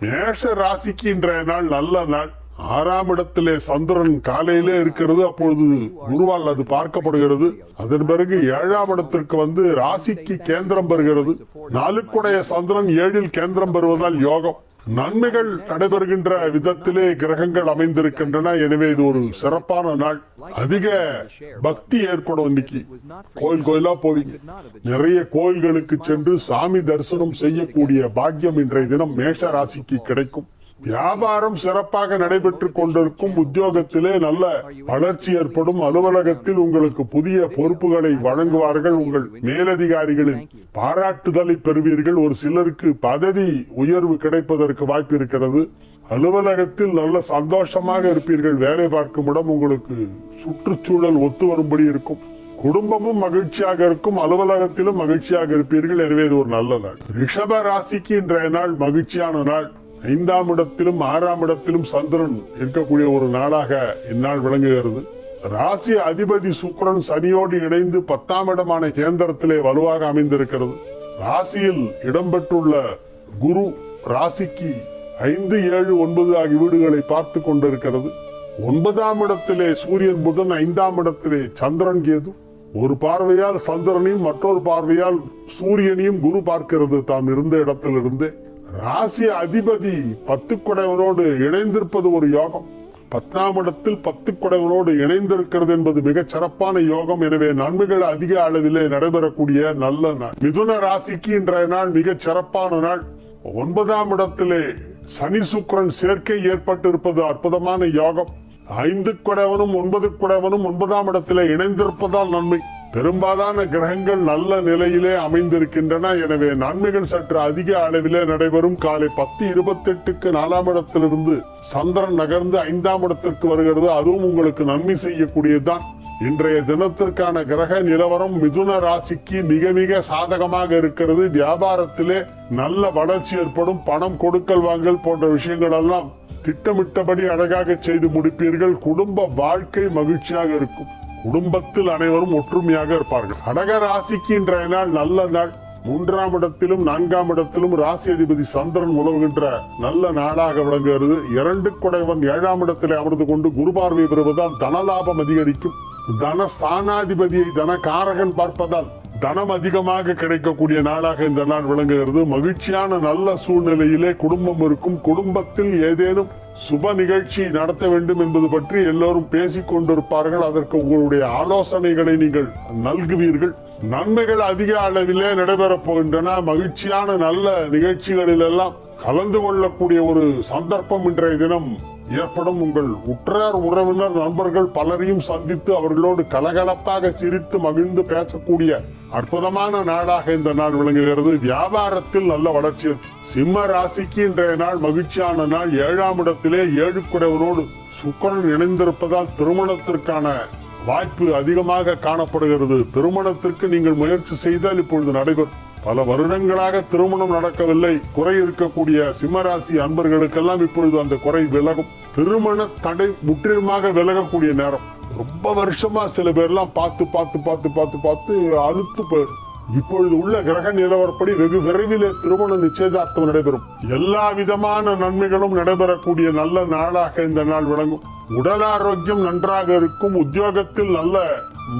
மேஷ ராசிக்கு இன்றைய நாள் நல்ல நாள். ஆறாம் இடத்திலே சந்திரன் காலையிலே இருக்கிறது அப்பொழுது குருவால் அது பார்க்கப்படுகிறது. அதன் பிறகு ஏழாம் இடத்திற்கு வந்து ராசிக்கு கேந்திரம் பெறுகிறது. நாலுக்குடைய சந்திரன் ஏழில் கேந்திரம் பெறுவதால் யோகம். நன்மைகள் நடைபெறுகின்ற விதத்திலே கிரகங்கள் அமைந்திருக்கின்றன. எனவே இது ஒரு சிறப்பான நாள். அதிக பக்தி ஏற்படும் இன்னைக்கு. கோயில் கோயிலா போவீங்க. நிறைய கோயில்களுக்கு சென்று சாமி தரிசனம் செய்யக்கூடிய பாக்கியம் இன்றைய தினம் மேஷ ராசிக்கு கிடைக்கும். வியாபாரம் சிறப்பாக நடைபெற்றுக் கொண்டிருக்கும் உத்தியோகத்திலே நல்ல வளர்ச்சி ஏற்படும். அலுவலகத்தில் உங்களுக்கு புதிய பொறுப்புகளை வழங்குவார்கள். உங்கள் மேலதிகாரிகளின் பாராட்டுதலை பெறுவீர்கள். ஒரு சிலருக்கு பதவி உயர்வு கிடைப்பதற்கு வாய்ப்பு இருக்கிறது. அலுவலகத்தில் நல்ல சந்தோஷமாக இருப்பீர்கள். வேலை பார்க்கும் இடம் உங்களுக்கு சுற்றுச்சூழல் ஒத்து வரும்படி இருக்கும். குடும்பமும் மகிழ்ச்சியாக இருக்கும். அலுவலகத்திலும் மகிழ்ச்சியாக இருப்பீர்கள். எனவே இது ஒரு நல்ல நாள். ரிஷப ராசிக்கு இன்றைய நாள் மகிழ்ச்சியான நாள். ஐந்தாம் இடத்திலும் ஆறாம் இடத்திலும் சந்திரன் இருக்கக்கூடிய ஒரு நாளாக இந்நாள் விளங்குகிறது. ராசி அதிபதி சுக்கரன் சனியோடு இணைந்து பத்தாம் இடமான கேந்திரத்திலே வலுவாக அமைந்திருக்கிறது. ராசியில் இடம்பெற்றுள்ள குரு ராசிக்கு ஐந்து ஏழு ஒன்பது ஆகிய வீடுகளை பார்த்து கொண்டிருக்கிறது. ஒன்பதாம் இடத்திலே சூரியன் புதன் ஐந்தாம் இடத்திலே சந்திரன் கேது. ஒரு பார்வையால் சந்திரனையும் மற்றொரு பார்வையால் சூரியனையும் குரு பார்க்கிறது. தாம் இருந்த இடத்திலிருந்தே ராசி அதிபதி பத்து குடைவனோடு இணைந்திருப்பது ஒரு யோகம். பத்தாம் இடத்தில் பத்து குடைவனோடு இணைந்திருக்கிறது என்பது மிகச் சிறப்பான யோகம். எனவே நன்மைகள் அதிக அளவிலே நடைபெறக்கூடிய நல்ல நாள். மிதுன ராசிக்கு இன்றைய நாள் மிகச் சிறப்பான நாள். ஒன்பதாம் இடத்திலே சனி சுக்கிரன் சேர்க்கை ஏற்பட்டிருப்பது அற்புதமான யோகம். ஐந்து குடைவனும் ஒன்பது குடைவனும் ஒன்பதாம் இடத்திலே இணைந்திருப்பதால் நன்மை. பெரும்பாலான கிரகங்கள் நல்ல நிலையிலே அமைந்திருக்கின்றன. எனவே நன்மைகள் சற்று அதிக அளவிலே நடைபெறும். காலை பத்து இருபத்தி எட்டுக்கு நாலாம் இடத்திலிருந்து சந்திரன் நகர்ந்து ஐந்தாம் இடத்திற்கு வருகிறது. அதுவும் உங்களுக்கு நன்மை செய்யக்கூடியதுதான். இன்றைய தினத்திற்கான கிரக நிலவரம் மிதுன ராசிக்கு மிக மிக சாதகமாக இருக்கிறது. வியாபாரத்திலே நல்ல வளர்ச்சி ஏற்படும். பணம் கொடுக்கல் வாங்கல் போன்ற விஷயங்கள் எல்லாம் திட்டமிட்டபடி அழகாக செய்து முடிப்பீர்கள். குடும்ப வாழ்க்கை மகிழ்ச்சியாக இருக்கும். குடும்பத்தில் அனைவரும் ஒற்றுமையாக இருப்பார்கள். கடக ராசிக்கு இன்றைய நாள் நல்ல நாள். மூன்றாம் இடத்திலும் நான்காம் இடத்திலும் ராசி அதிபதி சந்திரன் உலவுகின்ற நல்ல நாளாக விளங்குகிறது. இரண்டு குடைவன் ஏழாம் இடத்திலே அமர்ந்து கொண்டு குரு பார்வை பெறுவதால் தனலாபம் அதிகரிக்கும். தன சானாதிபதியை தன காரகன் பார்ப்பதால் தனம் அதிகமாக கிடைக்கக்கூடிய நாளாக இந்த நாள் விளங்குகிறது. மகிழ்ச்சியான நல்ல சூழ்நிலையிலே குடும்பம் இருக்கும். குடும்பத்தில் ஏதேனும் சுப நிகழ்ச்சி நடத்த வேண்டும் என்பது பற்றி எல்லோரும் பேசிக் கொண்டிருப்பார்கள். அதற்கு உங்களுடைய ஆலோசனைகளை நீங்கள் நல்குவீர்கள். நன்மைகள் அதிக அளவிலே நடைபெறப் போகின்றன. மகிழ்ச்சியான நல்ல நிகழ்ச்சிகளில் எல்லாம் கலந்து கொள்ளக்கூடிய ஒரு சந்தர்ப்பம் இன்றைய தினம் ஏற்படும் உங்கள் உற்றார் உறவினர் நண்பர்கள் பலரையும் சந்தித்து அவர்களோடு கலகலப்பாக சிரித்து மகிழ்ந்து பேசக்கூடிய அற்புதமான நாளாக இந்த நாள் விளங்குகிறது. வியாபாரத்தில் நல்ல வளர்ச்சி. சிம்ம ராசிக்கு இன்றைய நாள் மகிழ்ச்சியான நாள். ஏழாம் இடத்திலே ஏழு குடைவரோடு சுக்கரன் இணைந்திருப்பதால் திருமணத்திற்கான வாய்ப்பு அதிகமாக காணப்படுகிறது. திருமணத்திற்கு நீங்கள் முயற்சி செய்தால் இப்பொழுது நடைபெறும். பல வருடங்களாக திருமணம் நடக்கவில்லை. குறை இருக்கக்கூடிய சிம்மராசி அன்பர்களுக்கெல்லாம் இப்பொழுது அந்த குறை விலகும். திருமண தடை முற்றிலுமாக விலகக்கூடிய நேரம். ரொம்ப வருஷமா சில பேர்லாம் பார்த்து பார்த்து பார்த்து பார்த்து பார்த்து அழுத்து போயிடும் இப்பொழுது உள்ள கிரக நிலவரப்படி வெகு விரைவில் திருமண நிச்சயதார்த்தம் நடைபெறும். எல்லா விதமான நன்மைகளும் நடைபெறக்கூடிய நல்ல நாளாக இந்த நாள் விளங்கும். உடல் ஆரோக்கியம் நன்றாக இருக்கும். உத்தியோகத்தில் நல்ல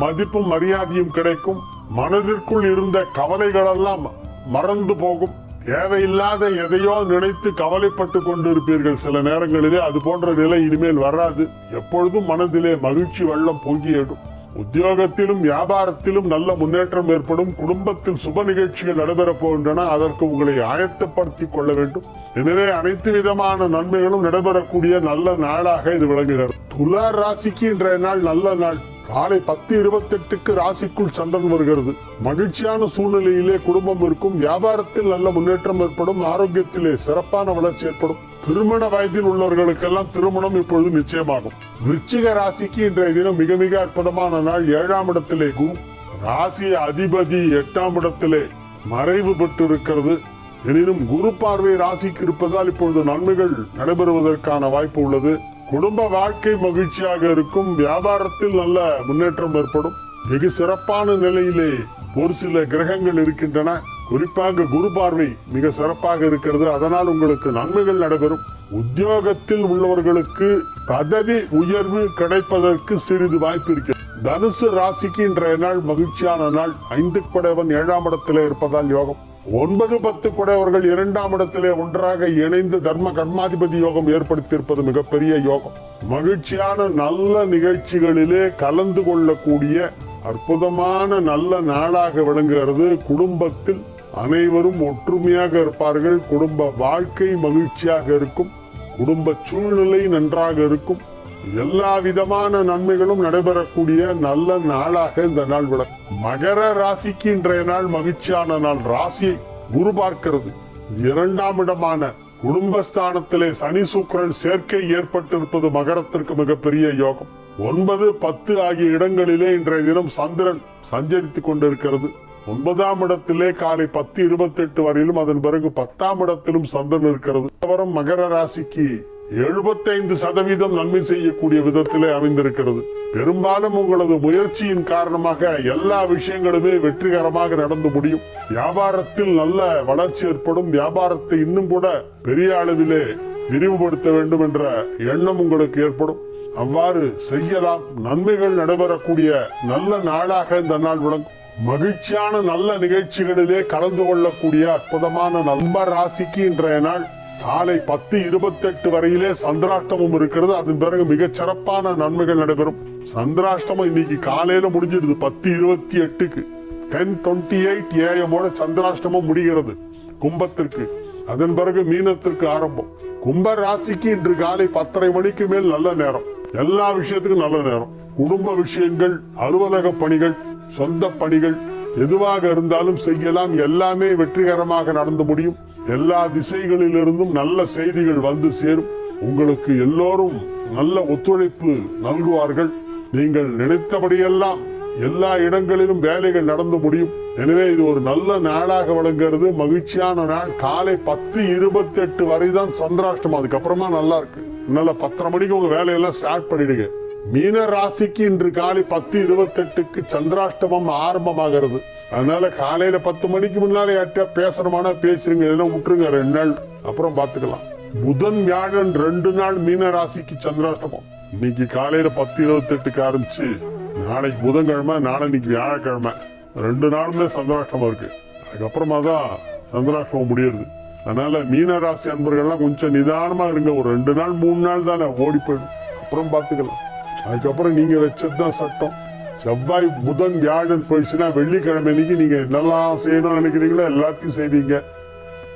மதிப்பும் மரியாதையும் கிடைக்கும். மனதிற்குள் இருந்த கவலைகள் எல்லாம் மறந்து போகும். தேவையில்லாத எதையோ நினைத்து கவலைப்பட்டு கொண்டிருப்பீர்கள் சில நேரங்களிலே. அது போன்ற நிலை இனிமேல் வராது. எப்பொழுதும் மனதிலே மகிழ்ச்சி வெள்ளம் பொங்கியிடும் உத்தியோகத்திலும் வியாபாரத்திலும் நல்ல முன்னேற்றம் ஏற்படும். குடும்பத்தில் சுப நிகழ்ச்சிகள் நடைபெறப் போகின்றன. அதற்கு உங்களை ஆயத்தப்படுத்திக் கொள்ள வேண்டும். எனவே அனைத்து விதமான நன்மைகளும் நடைபெறக்கூடிய நல்ல நாளாக இது விளங்குகிறது. துலா ராசிக்கு இன்றைய நாள் நல்ல நாள். காலை பத்து இருபத்தெட்டுக்கு ராசிக்குள் சந்திரன் வருகிறது. மகிழ்ச்சியான சூழ்நிலையிலே குடும்பம் இருக்கும் வியாபாரத்தில் நல்ல முன்னேற்றம் ஏற்படும் ஆரோக்கியத்திலே சிறப்பான வளர்ச்சி ஏற்படும். திருமண வயதில் உள்ளவர்களுக்கெல்லாம் திருமணம் இப்பொழுது நிச்சயமாகும். விருச்சிக ராசிக்கு இன்றைய தினம் மிக மிக அற்புதமான நாள். ஏழாம் இடத்திலே குரு ராசி அதிபதி எட்டாம் இடத்திலே மறைவு பெற்றிருக்கிறது. எனினும் குரு பார்வை ராசிக்கு இருப்பதால் இப்பொழுது நன்மைகள் நடைபெறுவதற்கான வாய்ப்பு உள்ளது. குடும்ப வாழ்க்கை மகிழ்ச்சியாக இருக்கும் வியாபாரத்தில் நல்ல முன்னேற்றம் ஏற்படும். வெகு சிறப்பான நிலையிலே ஒரு சில கிரகங்கள் இருக்கின்றன. குறிப்பாக குரு பார்வை மிக சிறப்பாக இருக்கிறது. அதனால் உங்களுக்கு நன்மைகள் நடைபெறும். உத்தியோகத்தில் உள்ளவர்களுக்கு பதவி உயர்வு கிடைப்பதற்கு சிறிது வாய்ப்பு இருக்கிறது. தனுசு ராசிக்கு இன்றைய நாள் மகிழ்ச்சியான நாள். ஐந்து படைவன் ஏழாம் இடத்திலே இருப்பதால் யோகம். ஒன்பது பத்து குடையவர்கள் இரண்டாம் இடத்திலே ஒன்றாக இணைந்து தர்ம கர்மாதிபதி யோகம் ஏற்படுத்தியிருப்பது மிகப்பெரிய யோகம். மகிழ்ச்சியான நல்ல நிகழ்ச்சிகளிலே கலந்து கொள்ளக்கூடிய அற்புதமான நல்ல நாளாக விளங்குகிறது. குடும்பத்தில் அனைவரும் ஒற்றுமையாக இருப்பார்கள். குடும்ப வாழ்க்கை மகிழ்ச்சியாக இருக்கும். குடும்ப சூழ்நிலை நன்றாக இருக்கும். எல்லா விதமான நன்மைகளும் நடைபெறக்கூடிய நல்ல நாளாக இந்த நாள் விட மகர ராசிக்கு இன்றைய நாள் மகிழ்ச்சியான நாள். ராசியை குரு பார்க்கிறது. இரண்டாம் இடமான குடும்பஸ்தானத்திலே சனி சுக்கரன் சேர்க்கை ஏற்பட்டிருப்பது மகரத்திற்கு மிகப்பெரிய யோகம். ஒன்பது பத்து ஆகிய இடங்களிலே இன்றைய தினம் சந்திரன் சஞ்சரித்துக் கொண்டிருக்கிறது. ஒன்பதாம் இடத்திலே காலை பத்து இருபத்தி எட்டு வரையிலும் அதன் பிறகு பத்தாம் இடத்திலும் சந்திரன் இருக்கிறது. அவரும் மகர ராசிக்கு எழுபத்தைந்து சதவீதம் நன்மை செய்யக்கூடிய விதத்திலே அமைந்திருக்கிறது. பெரும்பாலும் உங்களது முயற்சியின் காரணமாக எல்லா விஷயங்களுமே வெற்றிகரமாக நடந்து முடியும். வியாபாரத்தில் நல்ல வளர்ச்சி ஏற்படும். வியாபாரத்தை இன்னும் கூட பெரிய அளவிலே விரிவுபடுத்த வேண்டும் என்ற எண்ணம் உங்களுக்கு ஏற்படும். அவ்வாறு செய்யலாம். நன்மைகள் நடைபெறக்கூடிய நல்ல நாளாக இந்த நாள் விளங்கும். மகிழ்ச்சியான நல்ல நிகழ்ச்சிகளிலே கலந்து கொள்ளக்கூடிய அற்புதமான நம்ப ராசிக்கு இன்றைய நாள். காலை பத்து இருபத்தெட்டு வரையிலே சந்திராஷ்டமம் இருக்கிறது. அதன் பிறகு மிகச் சிறப்பான நன்மைகள் நடைபெறும். சந்திராஷ்டமம் இன்னைக்கு காலையில முடிஞ்சிடுது பத்து இருபத்தி எட்டுக்கு. டென் டுவெண்ட்டி எயிட் ஏஎமோட சந்திராஷ்டமம் முடிகிறது கும்பத்திற்கு. அதன் பிறகு மீனத்திற்கு ஆரம்பம். கும்ப ராசிக்கு இன்று காலை பத்தரை மணிக்கு மேல் நல்ல நேரம். எல்லா விஷயத்துக்கும் நல்ல நேரம். குடும்ப விஷயங்கள் அலுவலக பணிகள் சொந்த பணிகள் எதுவாக இருந்தாலும் செய்யலாம். எல்லாமே வெற்றிகரமாக நடந்து முடியும். எல்லா திசைகளிலிருந்தும் நல்ல செய்திகள் வந்து சேரும். உங்களுக்கு எல்லோரும் நல்ல ஒத்துழைப்பு நல்குவார்கள். நீங்கள் நினைத்தபடியெல்லாம் எல்லா இடங்களிலும் வேலைகள் நடந்து முடியும். எனவே இது ஒரு நல்ல நாளாக வழங்குறது மகிழ்ச்சியான நாள். காலை பத்து இருபத்தி எட்டு வரை தான் சந்திராஷ்டமம். அதுக்கப்புறமா நல்லா இருக்கு. நல்ல பத்தரை மணிக்கு உங்க வேலையெல்லாம் ஸ்டார்ட் பண்ணிடுங்க. மீன ராசிக்கு இன்று காலை பத்து இருபத்தி எட்டுக்கு சந்திராஷ்டமம் ஆரம்பமாகிறது. அதனால காலையில பத்து மணிக்கு முன்னாலே யார்கிட்ட பேசணுமானா பேசுறீங்க இதெல்லாம் விட்டுருங்க ரெண்டு நாள். அப்புறம் பாத்துக்கலாம். புதன் வியாழன் ரெண்டு நாள் மீன ராசிக்கு சந்திராஷ்டமம். இன்னைக்கு காலையில பத்து இருபத்தி எட்டுக்கு ஆரம்பிச்சு நாளைக்கு புதன்கிழமை நாளைக்கு வியாழக்கிழமை. ரெண்டு நாளுமே சந்திராஷ்டமம் இருக்கு. அதுக்கப்புறமா தான் சந்திராஷ்டமம் முடியுது. அதனால மீன ராசி அன்பர்கள்லாம் கொஞ்சம் நிதானமா இருங்க. ஒரு ரெண்டு நாள் மூணு நாள் தானே ஓடி போயிடும். அப்புறம் பார்த்துக்கலாம் அதுக்கப்புறம் நீங்க வச்சதுதான் சட்டம். செவ்வாய் புதன் வியாழன் போயிடுச்சுன்னா வெள்ளிக்கிழமை அன்னைக்கு நீங்க என்னெல்லாம் செய்யணும்னு நினைக்கிறீங்களோ? எல்லாத்தையும் செய்வீங்க.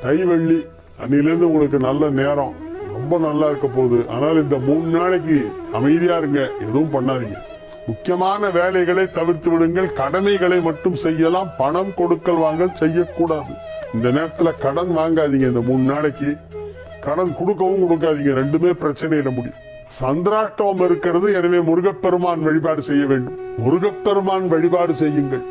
தை வெள்ளி அன்னிலேருந்து உங்களுக்கு நல்ல நேரம். ரொம்ப நல்லா இருக்க போகுது. ஆனால் இந்த மூணு நாளைக்கு அமைதியா இருங்க. எதுவும் பண்ணாதீங்க. முக்கியமான வேலைகளை தவிர்த்து விடுங்கள். கடமைகளை மட்டும் செய்யலாம். பணம் கொடுக்கல் வாங்கல் செய்யக்கூடாது. இந்த நேரத்தில் கடன் வாங்காதீங்க இந்த மூணு நாளைக்கு. கடன் கொடுக்கவும் கொடுக்காதீங்க. ரெண்டுமே பிரச்சனையிட முடியும். சந்திராஷ்டமம் இருக்கிறது. எனவே முருகப்பெருமான் வழிபாடு செய்ய வேண்டும். முருகப்பெருமான் வழிபாடு செய்யுங்கள்.